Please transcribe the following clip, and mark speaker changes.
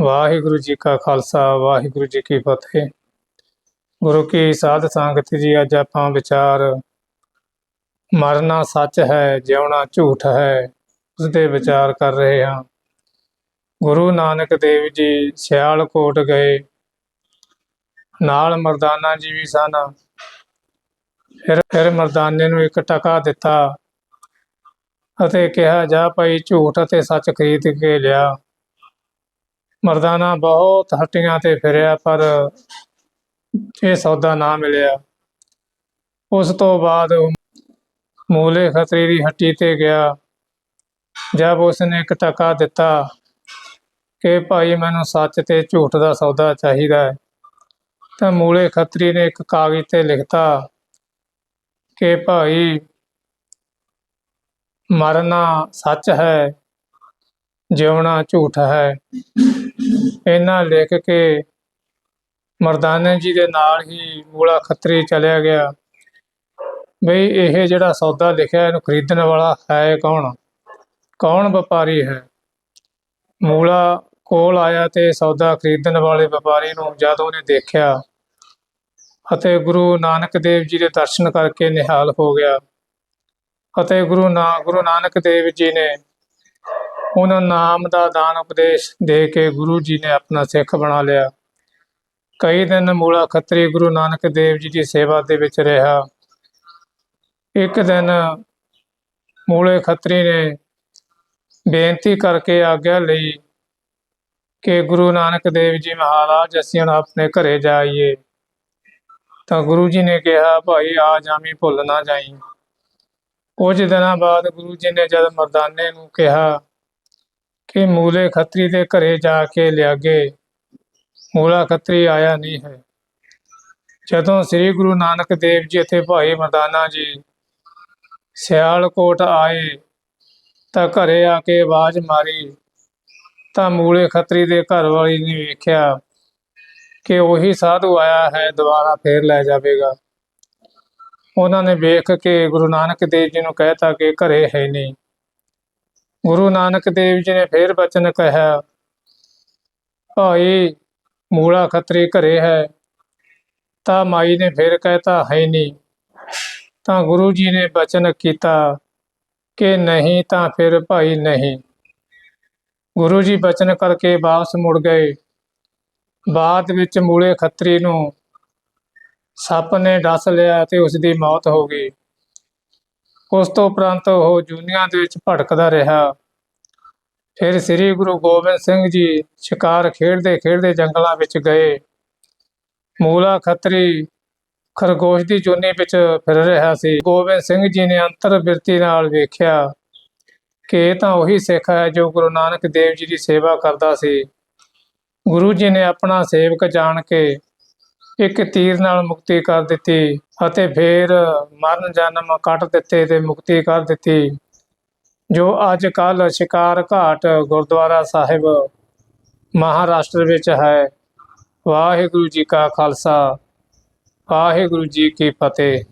Speaker 1: ਵਾਹਿਗੁਰੂ ਜੀ ਕਾ ਖਾਲਸਾ, ਵਾਹਿਗੁਰੂ ਜੀ ਕੀ ਫਤਿਹ। ਗੁਰੂ ਕੀ ਸਾਧ ਸੰਗਤ ਜੀ, ਅੱਜ ਆਪਾਂ ਵਿਚਾਰ ਮਰਨਾ ਸੱਚ ਹੈ, ਜਿਉਣਾ ਝੂਠ ਹੈ ਉਸ ਦੇ ਵਿਚਾਰ ਕਰ ਰਹੇ ਹਾਂ। ਗੁਰੂ ਨਾਨਕ ਦੇਵ ਜੀ ਸਿਆਲਕੋਟ ਗਏ। ਨਾਲ ਮਰਦਾਨਾ ਜੀ ਵੀ ਸਨ। ਫਿਰ ਫਿਰ ਮਰਦਾਨੇ ਨੂੰ ਇੱਕ ਟਕਾ ਦਿੱਤਾ ਅਤੇ ਕਿਹਾ, ਜਾ ਭਾਈ ਝੂਠ ਅਤੇ ਸੱਚ ਖਰੀਦ ਕੇ ਲਿਆ। ਮਰਦਾਨਾ ਬਹੁਤ ਹੱਟੀਆਂ ਤੇ ਫਿਰਿਆ, ਪਰ ਇਹ ਸੌਦਾ ਨਾ ਮਿਲਿਆ। ਉਸ ਤੋਂ ਬਾਅਦ ਮੂਲੇ ਖਤਰੀ ਦੀ ਹੱਟੀ ਤੇ ਗਿਆ। ਜਦ ਉਸਨੇ ਇੱਕ ਟਕਾ ਦਿੱਤਾ ਕਿ ਭਾਈ ਮੈਨੂੰ ਸੱਚ ਤੇ ਝੂਠ ਦਾ ਸੌਦਾ ਚਾਹੀਦਾ ਹੈ, ਤਾਂ ਮੂਲੇ ਖਤਰੀ ਨੇ ਇੱਕ ਕਾਗਜ਼ ਤੇ ਲਿਖਤਾ ਕਿ ਭਾਈ, ਮਰਨਾ ਸੱਚ ਹੈ, ਜਿਉਣਾ ਝੂਠ ਹੈ। ਇਹਨਾਂ ਲਿਖ ਕੇ ਮਰਦਾਨੇ ਜੀ ਦੇ ਨਾਲ ਹੀ ਮੂਲਾ ਖੱਤਰੀ ਚਲਿਆ ਗਿਆ। ਬਈ ਇਹ ਜਿਹੜਾ ਸੌਦਾ ਲਿਖਿਆ, ਇਹਨੂੰ ਖਰੀਦਣ ਵਾਲਾ ਹੈ ਕੌਣ? ਕੌਣ ਵਪਾਰੀ ਹੈ? ਮੂਲਾ ਕੋਲ ਆਇਆ ਤੇ ਸੌਦਾ ਖਰੀਦਣ ਵਾਲੇ ਵਪਾਰੀ ਨੂੰ ਜਦ ਉਹਨੇ ਦੇਖਿਆ ਅਤੇ ਗੁਰੂ ਨਾਨਕ ਦੇਵ ਜੀ ਦੇ ਦਰਸ਼ਨ ਕਰਕੇ ਨਿਹਾਲ ਹੋ ਗਿਆ ਅਤੇ ਗੁਰੂ ਨਾ, ਗੁਰੂ ਨਾਨਕ ਦੇਵ ਜੀ ਨੇ ਉਹਨਾਂ ਨਾਮ ਦਾ ਦਾਨ ਉਪਦੇਸ਼ ਦੇ ਕੇ ਗੁਰੂ ਜੀ ਨੇ ਆਪਣਾ ਸਿੱਖ ਬਣਾ ਲਿਆ। ਕਈ ਦਿਨ ਮੂਲਾ ਖੱਤਰੀ ਗੁਰੂ ਨਾਨਕ ਦੇਵ ਜੀ ਦੀ ਸੇਵਾ ਦੇ ਵਿੱਚ ਰਿਹਾ। ਇੱਕ ਦਿਨ ਮੂਲੇ ਖੱਤਰੀ ਨੇ ਬੇਨਤੀ ਕਰਕੇ ਆਗਿਆ ਲਈ ਕਿ ਗੁਰੂ ਨਾਨਕ ਦੇਵ ਜੀ ਮਹਾਰਾਜ, ਅਸੀਂ ਹੁਣ ਆਪਣੇ ਘਰੇ ਜਾਈਏ। ਤਾਂ ਗੁਰੂ ਜੀ ਨੇ ਕਿਹਾ, ਭਾਈ, ਆ ਜਾਵੀਂ, ਭੁੱਲ ਨਾ ਜਾਈਂ। ਕੁਝ ਦਿਨਾਂ ਬਾਅਦ ਗੁਰੂ ਜੀ ਨੇ ਜਦ ਮਰਦਾਨੇ ਨੂੰ ਕਿਹਾ ਕਿ ਮੂਲੇ ਖੱਤਰੀ ਦੇ ਘਰੇ ਜਾ ਕੇ ਲਿਆਗੇ। ਮੂਲਾ ਖੱਤਰੀ ਆਇਆ ਨਹੀਂ ਹੈ। ਜਦੋਂ ਸ੍ਰੀ ਗੁਰੂ ਨਾਨਕ ਦੇਵ ਜੀ ਅਤੇ ਭਾਈ ਮਰਦਾਨਾ ਜੀ ਸਿਆਲਕੋਟ ਆਏ ਤਾਂ ਘਰੇ ਆ ਕੇ ਆਵਾਜ਼ ਮਾਰੀ, ਤਾਂ ਮੂਲੇ ਖੱਤਰੀ ਦੇ ਘਰ ਵਾਲੀ ਨੇ ਵੇਖਿਆ ਕਿ ਉਹੀ ਸਾਧੂ ਆਇਆ ਹੈ, ਦੁਬਾਰਾ ਫੇਰ ਲੈ ਜਾਵੇਗਾ। ਉਹਨਾਂ ਨੇ ਵੇਖ ਕੇ ਗੁਰੂ ਨਾਨਕ ਦੇਵ ਜੀ ਨੂੰ ਕਹਿਤਾ ਕਿ ਘਰੇ ਹੈ ਨਹੀਂ। ਗੁਰੂ ਨਾਨਕ ਦੇਵ ਜੀ ਨੇ ਫੇਰ ਬਚਨ ਕਹਿਆ, ਭਾਈ, ਮੂਲਾ ਖੱਤਰੀ ਘਰੇ ਹੈ, ਤਾਂ ਮਾਈ ਨੇ ਫੇਰ ਕਹਿਤਾ, ਹੈ ਨਹੀਂ ਤਾਂ ਗੁਰੂ ਜੀ ਨੇ ਬਚਨ ਕੀਤਾ ਕਿ ਨਹੀਂ ਤਾਂ ਫਿਰ ਭਾਈ ਨਹੀਂ। ਗੁਰੂ ਜੀ ਬਚਨ ਕਰਕੇ ਵਾਪਸ ਮੁੜ ਗਏ। ਬਾਅਦ ਵਿੱਚ ਮੂਲੇ ਖੱਤਰੀ ਨੂੰ ਸੱਪ ਨੇ ਡਸ ਲਿਆ ਤੇ ਉਸ ਦੀ ਮੌਤ ਹੋ ਗਈ। ਉਸ ਤੋਂ ਉਪਰੰਤ ਉਹ ਜੂਨੀਆਂ ਦੇ ਵਿੱਚ ਭਟਕਦਾ ਰਿਹਾ। ਫਿਰ ਸ੍ਰੀ ਗੁਰੂ ਗੋਬਿੰਦ ਸਿੰਘ ਜੀ ਸ਼ਿਕਾਰ ਖੇਡਦੇ ਖੇਡਦੇ ਜੰਗਲਾਂ ਵਿੱਚ ਗਏ। ਮੂਲਾ ਖੱਤਰੀ ਖਰਗੋਸ਼ ਦੀ ਜੂਨੀ ਵਿੱਚ ਫਿਰ ਰਿਹਾ ਸੀ। ਗੋਬਿੰਦ ਸਿੰਘ ਜੀ ਨੇ ਅੰਤਰ ਬਿਰਤੀ ਨਾਲ ਵੇਖਿਆ ਕਿ ਇਹ ਤਾਂ ਉਹੀ ਸਿੱਖ ਹੈ ਜੋ ਗੁਰੂ ਨਾਨਕ ਦੇਵ ਜੀ ਦੀ ਸੇਵਾ ਕਰਦਾ ਸੀ। ਗੁਰੂ ਜੀ ਨੇ ਆਪਣਾ ਸੇਵਕ ਜਾਣ ਕੇ ਇੱਕ ਤੀਰ ਨਾਲ ਮੁਕਤੀ ਕਰ ਦਿੱਤੀ ਅਤੇ ਫਿਰ ਮਰਨ ਜਨਮ ਕੱਟ ਦਿੱਤੇ ਤੇ ਮੁਕਤੀ ਕਰ ਦਿੱਤੀ। ਜੋ ਅੱਜ ਕੱਲ ਸ਼ਿਕਾਰ ਘਾਟ ਗੁਰਦੁਆਰਾ ਸਾਹਿਬ ਮਹਾਰਾਸ਼ਟਰ ਵਿੱਚ ਹੈ, ਵਾਹਿਗੁਰੂ ਜੀ ਕਾ ਖਾਲਸਾ, ਵਾਹਿਗੁਰੂ ਜੀ ਕੀ ਫਤਿਹ।